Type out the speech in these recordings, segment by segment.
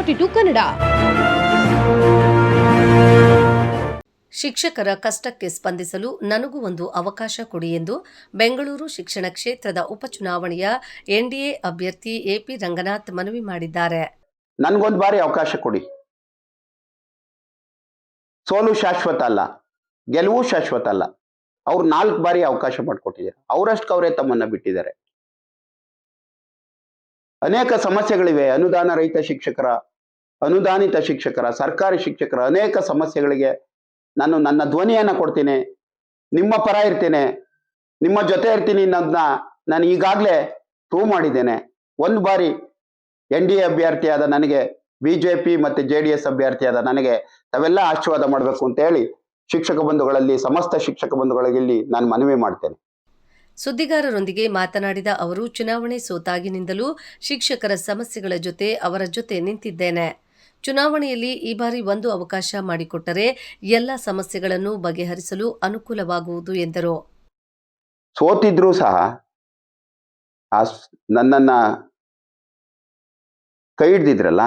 Forty Kannada. ಶಿಕ್ಷಕರ ಕಷ್ಟಕ್ಕೆ ಸ್ಪಂದಿಸಲು ನನಗೂ ಒಂದು ಅವಕಾಶ ಕೊಡಿ ಎಂದು ಬೆಂಗಳೂರು ಶಿಕ್ಷಣ ಕ್ಷೇತ್ರದ ಉಪಚುನಾವಣೆಯ ಎನ್ಡಿಎ ಅಭ್ಯರ್ಥಿ ಎಪಿ ರಂಗನಾಥ್ ಮನವಿ ಮಾಡಿದ್ದಾರೆ. ನನಗೊಂದು ಬಾರಿ ಅವಕಾಶ ಕೊಡಿ. ಸೋಲು ಶಾಶ್ವತ ಅಲ್ಲ, ಗೆಲುವು ಶಾಶ್ವತ ಅಲ್ಲ. ಅವ್ರು ನಾಲ್ಕು ಬಾರಿ ಅವಕಾಶ ಮಾಡಿಕೊಟ್ಟಿದ್ದಾರೆ. ಅವರಷ್ಟು ಅವರೇ ತಮ್ಮನ್ನ ಬಿಟ್ಟಿದ್ದಾರೆ. ಅನೇಕ ಸಮಸ್ಯೆಗಳಿವೆ. ಅನುದಾನ ರಹಿತ ಶಿಕ್ಷಕರ ಅನುದಾನಿತ ಶಿಕ್ಷಕರ, ಸರ್ಕಾರಿ ಶಿಕ್ಷಕರ ಅನೇಕ ಸಮಸ್ಯೆಗಳಿಗೆ ನಾನು ನನ್ನ ಧ್ವನಿಯನ್ನು ಕೊಡ್ತೀನಿ. ನಿಮ್ಮ ಪರ ಇರ್ತೇನೆ. ನಿಮ್ಮ ಜೊತೆ ಇರ್ತೀನಿ ಅನ್ನೋದನ್ನ ನಾನು ಈಗಾಗಲೇ ಪ್ರೂವ್ ಮಾಡಿದ್ದೇನೆ. ಒಂದು ಬಾರಿ ಎನ್ ಡಿ ಎ ಅಭ್ಯರ್ಥಿಯಾದ ನನಗೆ, ಬಿ ಜೆ ಪಿ ಮತ್ತು ಜೆ ಡಿ ಎಸ್ ಅಭ್ಯರ್ಥಿಯಾದ ನನಗೆ ತಾವೆಲ್ಲ ಆಶೀರ್ವಾದ ಮಾಡಬೇಕು ಅಂತ ಹೇಳಿ ಶಿಕ್ಷಕ ಬಂಧುಗಳಲ್ಲಿ, ಸಮಸ್ತ ಶಿಕ್ಷಕ ಬಂಧುಗಳಲ್ಲಿ ನಾನು ಮನವಿ ಮಾಡ್ತೇನೆ. ಸುದ್ದಿಗಾರರೊಂದಿಗೆ ಮಾತನಾಡಿದ ಅವರು, ಚುನಾವಣೆ ಸೋತಾಗಿನಿಂದಲೂ ಶಿಕ್ಷಕರ ಸಮಸ್ಯೆಗಳ ಜೊತೆ ಅವರ ಜೊತೆ ನಿಂತಿದ್ದೇನೆ. ಚುನಾವಣೆಯಲ್ಲಿ ಈ ಬಾರಿ ಒಂದು ಅವಕಾಶ ಮಾಡಿಕೊಟ್ಟರೆ ಎಲ್ಲ ಸಮಸ್ಯೆಗಳನ್ನು ಬಗೆಹರಿಸಲು ಅನುಕೂಲವಾಗುವುದು, ಎಂದರು. ಸೋತಿದ್ರೂ ಸಹ ನನ್ನನ್ನ ಕೈ ಹಿಡ್ದಿದ್ರಲ್ಲ,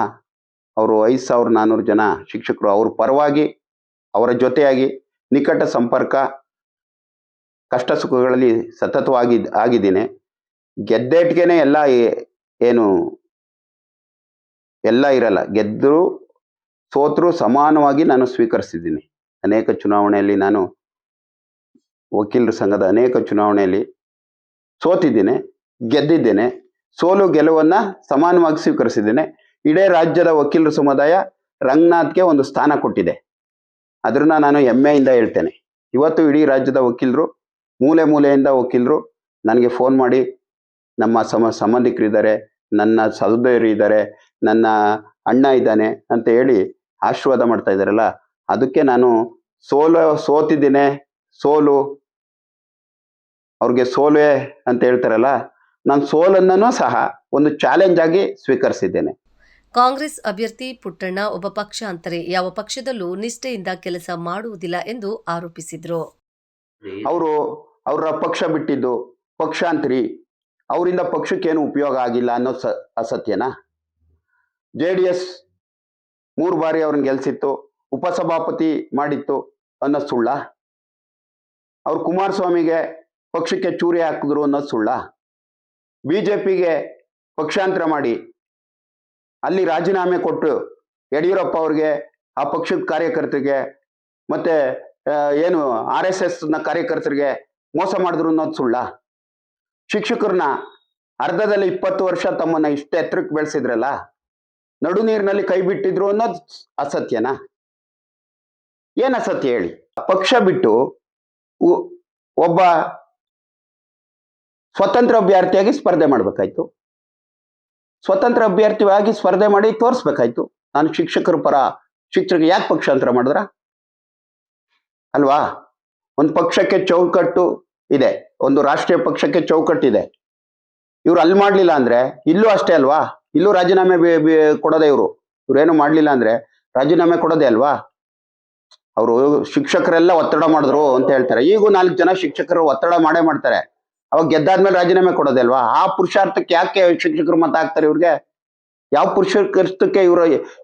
ಅವರು ಐದು ಸಾವಿರ ನಾನ್ನೂರು ಜನ ಶಿಕ್ಷಕರು, ಅವ್ರ ಪರವಾಗಿ ಅವರ ಜೊತೆಯಾಗಿ ನಿಕಟ ಸಂಪರ್ಕ, ಕಷ್ಟ ಸುಖಗಳಲ್ಲಿ ಸತತವಾಗಿ ಆಗಿದ್ದೀನಿ. ಗೆದ್ದೇಟ್ಗೆನೆ ಎಲ್ಲ ಏನು ಎಲ್ಲ ಇರಲ್ಲ. ಗೆದ್ದರು ಸೋತರು ಸಮಾನವಾಗಿ ನಾನು ಸ್ವೀಕರಿಸಿದ್ದೀನಿ. ಅನೇಕ ಚುನಾವಣೆಯಲ್ಲಿ ನಾನು ವಕೀಲರ ಸಂಘದ ಅನೇಕ ಚುನಾವಣೆಯಲ್ಲಿ ಸೋತಿದ್ದೇನೆ, ಗೆದ್ದಿದ್ದೇನೆ, ಸೋಲು ಗೆಲುವನ್ನು ಸಮಾನವಾಗಿ ಸ್ವೀಕರಿಸಿದ್ದೇನೆ. ಇಡೀ ರಾಜ್ಯದ ವಕೀಲರ ಸಮುದಾಯ ರಂಗನಾಥ್ಗೆ ಒಂದು ಸ್ಥಾನ ಕೊಟ್ಟಿದೆ. ಅದನ್ನ ನಾನು ಹೆಮ್ಮೆಯಿಂದ ಹೇಳ್ತೇನೆ. ಇವತ್ತು ಇಡೀ ರಾಜ್ಯದ ವಕೀಲರು, ಮೂಲೆ ಮೂಲೆಯಿಂದ ವಕೀಲರು ನನಗೆ ಫೋನ್ ಮಾಡಿ ನಮ್ಮ ಸಮ, ಸಂಬಂಧಿಕರಿದ್ದಾರೆ, ನನ್ನ ಸಹೋದಯರು ಇದ್ದಾರೆ ನನ್ನ ಅಣ್ಣ ಇದ್ದಾನೆ ಅಂತ ಹೇಳಿ ಆಶೀರ್ವಾದ ಮಾಡ್ತಾ ಇದ್ದಾರಲ್ಲ ಅದಕ್ಕೆ ನಾನು ಸೋಲು ಸೋತಿದ್ದೇನೆ ಸೋಲು ಅವ್ರಿಗೆ ಸೋಲುವೆ ಅಂತ ಹೇಳ್ತಾರಲ್ಲ ನಾನು ಸೋಲನ್ನೂ ಸಹ ಒಂದು ಚಾಲೆಂಜ್ ಆಗಿ ಸ್ವೀಕರಿಸಿದ್ದೇನೆ. ಕಾಂಗ್ರೆಸ್ ಅಭ್ಯರ್ಥಿ ಪುಟ್ಟಣ್ಣ ಒಬ್ಬ ಪಕ್ಷಾಂತರೆ ಯಾವ ಪಕ್ಷದಲ್ಲೂ ನಿಷ್ಠೆಯಿಂದ ಕೆಲಸ ಮಾಡುವುದಿಲ್ಲ ಎಂದು ಆರೋಪಿಸಿದ್ರು. ಅವರು ಅವರ ಪಕ್ಷ ಬಿಟ್ಟಿದ್ದು ಪಕ್ಷಾಂತರಿ ಅವರಿಂದ ಪಕ್ಷಕ್ಕೇನು ಉಪಯೋಗ ಆಗಿಲ್ಲ ಅನ್ನೋ ಸ ಅಸತ್ಯನಾ? ಜೆ ಡಿ ಎಸ್ ಮೂರು ಬಾರಿ ಅವ್ರನ್ನ ಗೆಲ್ಸಿತ್ತು, ಉಪಸಭಾಪತಿ ಮಾಡಿತ್ತು ಅನ್ನೋ ಸುಳ್ಳ. ಅವ್ರು ಕುಮಾರಸ್ವಾಮಿಗೆ ಪಕ್ಷಕ್ಕೆ ಚೂರಿ ಹಾಕಿದ್ರು ಅನ್ನೋದು ಸುಳ್ಳ. ಬಿ ಜೆ ಪಿಗೆ ಪಕ್ಷಾಂತರ ಮಾಡಿ, ಅಲ್ಲಿ ರಾಜೀನಾಮೆ ಕೊಟ್ಟು ಯಡಿಯೂರಪ್ಪ ಅವ್ರಿಗೆ, ಆ ಪಕ್ಷದ ಕಾರ್ಯಕರ್ತರಿಗೆ, ಮತ್ತೆ ಏನು ಆರ್ ಎಸ್ ಎಸ್ನ ಕಾರ್ಯಕರ್ತರಿಗೆ ಮೋಸ ಮಾಡಿದ್ರು ಅನ್ನೋದು ಸುಳ್ಳ. ಶಿಕ್ಷಕರನ್ನ ಅರ್ಧದಲ್ಲಿ ಇಪ್ಪತ್ತು ವರ್ಷ ತಮ್ಮನ್ನ ಇಷ್ಟ ಎತ್ತರಕ್ಕೆ ಬೆಳೆಸಿದ್ರಲ್ಲ. ನಡು ನೀರಿನಲ್ಲಿ ಕೈ ಬಿಟ್ಟಿದ್ರು ಅನ್ನೋದು ಅಸತ್ಯನಾ? ಏನ್ ಅಸತ್ಯ ಹೇಳಿ? ಪಕ್ಷ ಬಿಟ್ಟು ಒಬ್ಬ ಸ್ವತಂತ್ರ ಅಭ್ಯರ್ಥಿಯಾಗಿ ಸ್ಪರ್ಧೆ ಮಾಡ್ಬೇಕಾಯ್ತು. ಸ್ವತಂತ್ರ ಅಭ್ಯರ್ಥಿಯಾಗಿ ಸ್ಪರ್ಧೆ ಮಾಡಿ ತೋರಿಸ್ಬೇಕಾಯ್ತು. ನಾನು ಶಿಕ್ಷಕರ ಪರ, ಶಿಕ್ಷಕರಿಗೆ ಯಾಕೆ ಪಕ್ಷಾಂತರ ಮಾಡಿದ್ರ? ಅಲ್ವಾ? ಒಂದು ಪಕ್ಷಕ್ಕೆ ಚೌಕಟ್ಟು ಇದೆ. ಒಂದು ರಾಷ್ಟ್ರೀಯ ಪಕ್ಷಕ್ಕೆ ಚೌಕಟ್ಟಿದೆ. ಇವ್ರು ಅಲ್ಲಿ ಮಾಡಲಿಲ್ಲ ಅಂದ್ರೆ ಇಲ್ಲೂ ಅಷ್ಟೇ ಅಲ್ವಾ? ಇಲ್ಲೂ ರಾಜೀನಾಮೆ ಕೊಡೋದೇ ಇವರು. ಇವರೇನು ಮಾಡಲಿಲ್ಲ ಅಂದ್ರೆ ರಾಜೀನಾಮೆ ಕೊಡೋದೇ ಅಲ್ವಾ? ಅವರು ಶಿಕ್ಷಕರೆಲ್ಲ ಒತ್ತಡ ಮಾಡಿದ್ರು ಅಂತ ಹೇಳ್ತಾರೆ. ಈಗೂ ನಾಲ್ಕು ಜನ ಶಿಕ್ಷಕರು ಒತ್ತಡ ಮಾಡೇ ಮಾಡ್ತಾರೆ. ಅವಾಗ ಗೆದ್ದಾದ್ಮೇಲೆ ರಾಜೀನಾಮೆ ಕೊಡೋದೇ ಅಲ್ವಾ? ಆ ಪುರುಷಾರ್ಥಕ್ಕೆ ಯಾಕೆ ಶಿಕ್ಷಕರು ಮತ ಇವ್ರಿಗೆ? ಯಾವ ಪುರುಷಾರ್ಥಕ್ಕೆ ಇವ್ರ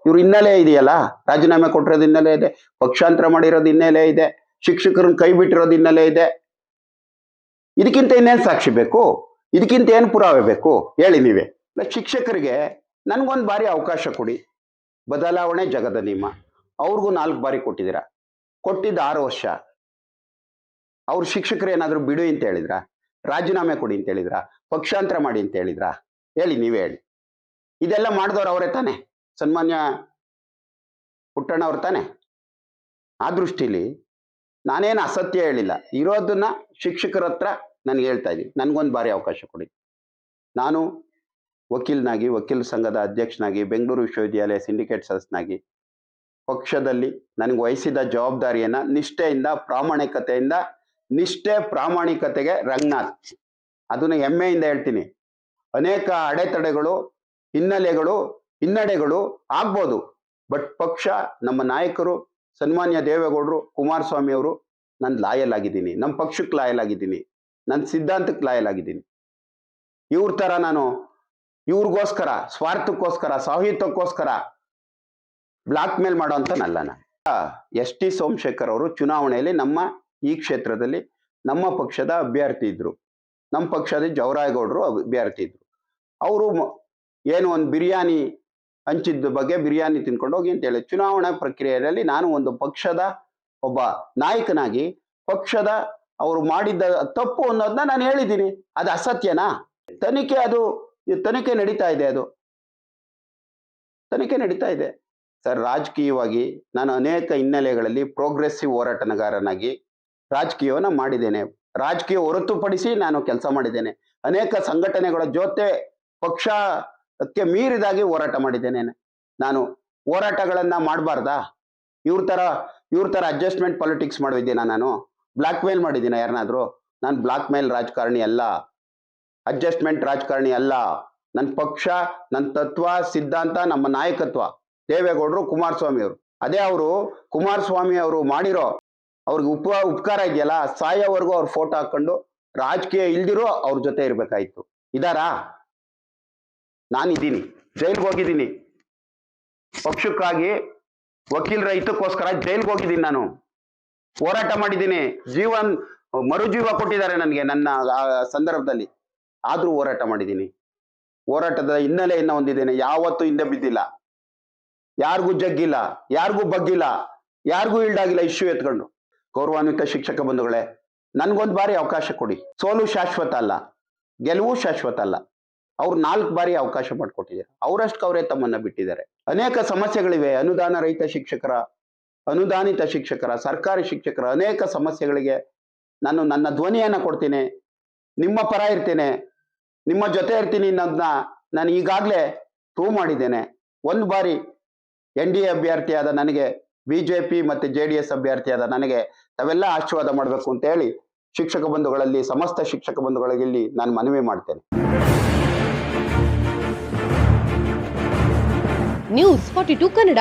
ಇವ್ರ ಹಿನ್ನೆಲೆ ಇದೆಯಲ್ಲ? ರಾಜೀನಾಮೆ ಕೊಟ್ಟಿರೋದು ಹಿನ್ನೆಲೆ ಇದೆ. ಪಕ್ಷಾಂತರ ಮಾಡಿರೋದು ಹಿನ್ನೆಲೆ ಇದೆ. ಶಿಕ್ಷಕರನ್ನ ಕೈ ಬಿಟ್ಟಿರೋದು ಹಿನ್ನೆಲೆ ಇದೆ. ಇದಕ್ಕಿಂತ ಇನ್ನೇನು ಸಾಕ್ಷಿ ಬೇಕು? ಇದಕ್ಕಿಂತ ಏನು ಪುರಾವೆ ಬೇಕು? ಹೇಳಿ ನೀವೇ. ಶಿಕ್ಷಕರಿಗೆ ನನಗೊಂದು ಬಾರಿ ಅವಕಾಶ ಕೊಡಿ. ಬದಲಾವಣೆ ಜಗದ ನಿಯಮ ಅವ್ರಿಗೂ ನಾಲ್ಕು ಬಾರಿ ಕೊಟ್ಟಿದ್ದೀರ? ಕೊಟ್ಟಿದ್ದ ಆರು ವರ್ಷ. ಅವ್ರ ಶಿಕ್ಷಕರು ಏನಾದರೂ ಬಿಡು ಅಂತ ಹೇಳಿದ್ರ? ರಾಜೀನಾಮೆ ಕೊಡಿ ಅಂತ ಹೇಳಿದ್ರ? ಪಕ್ಷಾಂತರ ಮಾಡಿ ಅಂತ ಹೇಳಿದ್ರ? ಹೇಳಿ, ನೀವೇ ಹೇಳಿ. ಇದೆಲ್ಲ ಮಾಡಿದವ್ರು ಅವರೇ ತಾನೆ? ಸನ್ಮಾನ್ಯ ಪುಟ್ಟಣ್ಣ ಅವ್ರು ತಾನೆ? ಆ ದೃಷ್ಟಿಲಿ ನಾನೇನು ಅಸತ್ಯ ಹೇಳಿಲ್ಲ. ಇರೋದನ್ನ ಶಿಕ್ಷಕರ ಹತ್ರ ನನಗೆ ಹೇಳ್ತಾ ಇದ್ದೀನಿ. ನನಗೊಂದು ಬಾರಿ ಅವಕಾಶ ಕೊಡಿ. ನಾನು ವಕೀಲನಾಗಿ, ವಕೀಲ ಸಂಘದ ಅಧ್ಯಕ್ಷನಾಗಿ, ಬೆಂಗಳೂರು ವಿಶ್ವವಿದ್ಯಾಲಯ ಸಿಂಡಿಕೇಟ್ ಸದಸ್ಯನಾಗಿ ಪಕ್ಷದಲ್ಲಿ ನನಗೆ ವಹಿಸಿದ ಜವಾಬ್ದಾರಿಯನ್ನ ನಿಷ್ಠೆಯಿಂದ, ಪ್ರಾಮಾಣಿಕತೆಯಿಂದ, ನಿಷ್ಠೆ ಪ್ರಾಮಾಣಿಕತೆಗೆ ರಂಗನಾಥ್. ಅದನ್ನು ಹೆಮ್ಮೆಯಿಂದ ಹೇಳ್ತೀನಿ. ಅನೇಕ ಅಡೆತಡೆಗಳು, ಹಿನ್ನೆಲೆಗಳು, ಹಿನ್ನಡೆಗಳು ಆಗ್ಬೋದು. ಬಟ್ ಪಕ್ಷ, ನಮ್ಮ ನಾಯಕರು, ಸನ್ಮಾನ್ಯ ದೇವೇಗೌಡರು, ಕುಮಾರಸ್ವಾಮಿ ಅವರು ನಾನು ಲಾಯಲ್ ಆಗಿದ್ದೀನಿ ನಮ್ಮ ಪಕ್ಷಕ್ಕೆ ಲಾಯಲ್ ಆಗಿದ್ದೀನಿ ನನ್ನ ಸಿದ್ಧಾಂತಕ್ಕೆ ಲಾಯಲ್ ಆಗಿದ್ದೀನಿ ಇವ್ರ ಥರ ನಾನು ಇವ್ರಿಗೋಸ್ಕರ, ಸ್ವಾರ್ಥಕ್ಕೋಸ್ಕರ, ಸಾಹಿತ್ಯಕ್ಕೋಸ್ಕರ ಬ್ಲಾಕ್ ಮೇಲ್ ಮಾಡೋಂಥನಲ್ಲ ನಾನು. ಎಸ್ ಟಿ ಸೋಮಶೇಖರ್ ಅವರು ಚುನಾವಣೆಯಲ್ಲಿ ನಮ್ಮ ಈ ಕ್ಷೇತ್ರದಲ್ಲಿ ನಮ್ಮ ಪಕ್ಷದ ಅಭ್ಯರ್ಥಿ ಇದ್ರು. ನಮ್ಮ ಪಕ್ಷದ ಜವರಾಯಗೌಡರು ಅಭ್ಯರ್ಥಿ ಇದ್ರು. ಅವರು ಏನು ಒಂದು ಬಿರಿಯಾನಿ ಹಂಚಿದ್ದ ಬಗ್ಗೆ ಬಿರಿಯಾನಿ ತಿನ್ಕೊಂಡು ಹೋಗಿ ಅಂತ ಹೇಳಿ ಚುನಾವಣಾ ಪ್ರಕ್ರಿಯೆಯಲ್ಲಿ ನಾನು ಒಂದು ಪಕ್ಷದ ಒಬ್ಬ ನಾಯಕನಾಗಿ, ಪಕ್ಷದ ಅವರು ಮಾಡಿದ್ದ ತಪ್ಪು ಅನ್ನೋದನ್ನ ನಾನು ಹೇಳಿದ್ದೀನಿ. ಅದು ಅಸತ್ಯನಾ? ತನಿಖೆ ಅದು ತನಿಖೆ ನಡೀತಾ ಇದೆ ಅದು. ತನಿಖೆ ನಡೀತಾ ಇದೆ. ಸರ್, ರಾಜಕೀಯವಾಗಿ ನಾನು ಅನೇಕ ಹಿನ್ನೆಲೆಗಳಲ್ಲಿ ಪ್ರೋಗ್ರೆಸಿವ್ ಹೋರಾಟಗಾರನಾಗಿ ರಾಜಕೀಯವನ್ನ ಮಾಡಿದ್ದೇನೆ. ರಾಜಕೀಯ ಹೊರತುಪಡಿಸಿ ನಾನು ಕೆಲಸ ಮಾಡಿದ್ದೇನೆ. ಅನೇಕ ಸಂಘಟನೆಗಳ ಜೊತೆ ಪಕ್ಷಕ್ಕೆ ಮೀರಿದಾಗಿ ಹೋರಾಟ ಮಾಡಿದ್ದೇನೆ. ನಾನು ಹೋರಾಟಗಳನ್ನ ಮಾಡಬಾರ್ದಾ? ಇವ್ರ ಥರ ಇವ್ರ ಥರ ಅಡ್ಜಸ್ಟ್ಮೆಂಟ್ ಪಾಲಿಟಿಕ್ಸ್ ಮಾಡಿದ್ದೀನ ನಾನು? ಬ್ಲಾಕ್ ಮೇಲ್ ಮಾಡಿದ್ದೀನ ಯಾರನ್ನಾದ್ರು ನಾನು ಬ್ಲಾಕ್ ಮೇಲ್ ರಾಜಕಾರಣಿ ಅಲ್ಲ. ಅಡ್ಜಸ್ಟ್ಮೆಂಟ್ ರಾಜಕಾರಣಿ ಅಲ್ಲ. ನನ್ನ ಪಕ್ಷ ನನ್ನ ತತ್ವ, ಸಿದ್ಧಾಂತ, ನಮ್ಮ ನಾಯಕತ್ವ, ದೇವೇಗೌಡರು ಕುಮಾರಸ್ವಾಮಿ ಅವರು ಅದೇ ಅವರು ಕುಮಾರಸ್ವಾಮಿ ಅವರು ಮಾಡಿರೋ ಅವ್ರಿಗೆ ಉಪ, ಉಪಕಾರ ಇದೆಯಲ್ಲ, ಸಾಯೋವರೆಗೂ ಅವ್ರ ಫೋಟೋ ಹಾಕೊಂಡು ರಾಜಕೀಯ ಇಲ್ದಿರೋ ಅವ್ರ ಜೊತೆ ಇರ್ಬೇಕಾಯ್ತು. ಇದಾರಾ? ನಾನಿದ್ದೀನಿ. ಜೈಲ್ಗೆ ಹೋಗಿದ್ದೀನಿ. ಪಕ್ಷಕ್ಕಾಗಿ ವಕೀಲರ ಹಿತಕ್ಕೋಸ್ಕರ ಜೈಲ್ಗೆ ಹೋಗಿದ್ದೀನಿ ನಾನು. ಹೋರಾಟ ಮಾಡಿದ್ದೀನಿ. ಜೀವನ್, ಮರುಜೀವ ಕೊಟ್ಟಿದ್ದಾರೆ ನನಗೆ ನನ್ನ ಸಂದರ್ಭದಲ್ಲಿ. ಆದ್ರೂ ಹೋರಾಟ ಮಾಡಿದ್ದೀನಿ. ಹೋರಾಟದ ಹಿನ್ನೆಲೆಯನ್ನ ಹೊಂದಿದ್ದೇನೆ ಯಾವತ್ತೂ ಹಿಂದೆ ಬಿದ್ದಿಲ್ಲ. ಯಾರಿಗೂ ಜಗ್ಗಿಲ್ಲ. ಯಾರಿಗೂ ಬಗ್ಗಿಲ್ಲ. ಯಾರಿಗೂ ಇಲ್ಡಾಗಿಲ್ಲ ಇಶ್ಯೂ ಎತ್ಕೊಂಡು. ಗೌರವಾನ್ವಿತ ಶಿಕ್ಷಕ ಬಂಧುಗಳೇ, ನನ್ಗೊಂದು ಬಾರಿ ಅವಕಾಶ ಕೊಡಿ. ಸೋಲು ಶಾಶ್ವತ ಅಲ್ಲ. ಗೆಲುವು ಶಾಶ್ವತ ಅಲ್ಲ. ಅವ್ರು ನಾಲ್ಕು ಬಾರಿ ಅವಕಾಶ ಮಾಡಿಕೊಟ್ಟಿದ್ದಾರೆ. ಅವರಷ್ಟು ಅವರೇ ತಮ್ಮನ್ನ ಬಿಟ್ಟಿದ್ದಾರೆ. ಅನೇಕ ಸಮಸ್ಯೆಗಳಿವೆ. ಅನುದಾನ ರಹಿತ ಶಿಕ್ಷಕರ, ಅನುದಾನಿತ ಶಿಕ್ಷಕರ, ಸರ್ಕಾರಿ ಶಿಕ್ಷಕರ ಅನೇಕ ಸಮಸ್ಯೆಗಳಿಗೆ ನಾನು ನನ್ನ ಧ್ವನಿಯನ್ನ ಕೊಡ್ತೀನಿ. ನಿಮ್ಮ ಪರ ಇರ್ತೇನೆ. ನಿಮ್ಮ ಜೊತೆ ಇರ್ತೀನಿ ಅನ್ನೋದನ್ನ ನಾನು ಈಗಾಗಲೇ ಪ್ರೂವ್ ಮಾಡಿದ್ದೇನೆ. ಒಂದು ಬಾರಿ ಎನ್ ಡಿ ಎ ಅಭ್ಯರ್ಥಿಯಾದ ನನಗೆ ಬಿಜೆಪಿ ಮತ್ತೆ ಜೆ ಡಿ ಎಸ್ ಅಭ್ಯರ್ಥಿಯಾದ ನನಗೆ ತಾವೆಲ್ಲ ಆಶೀರ್ವಾದ ಮಾಡಬೇಕು ಅಂತ ಹೇಳಿ ಶಿಕ್ಷಕ ಬಂಧುಗಳಲ್ಲಿ, ಸಮಸ್ತ ಶಿಕ್ಷಕ ಬಂಧುಗಳಿಗೆ ಇಲ್ಲಿ ನಾನು ಮನವಿ ಮಾಡ್ತೇನೆ. News forty to Kannada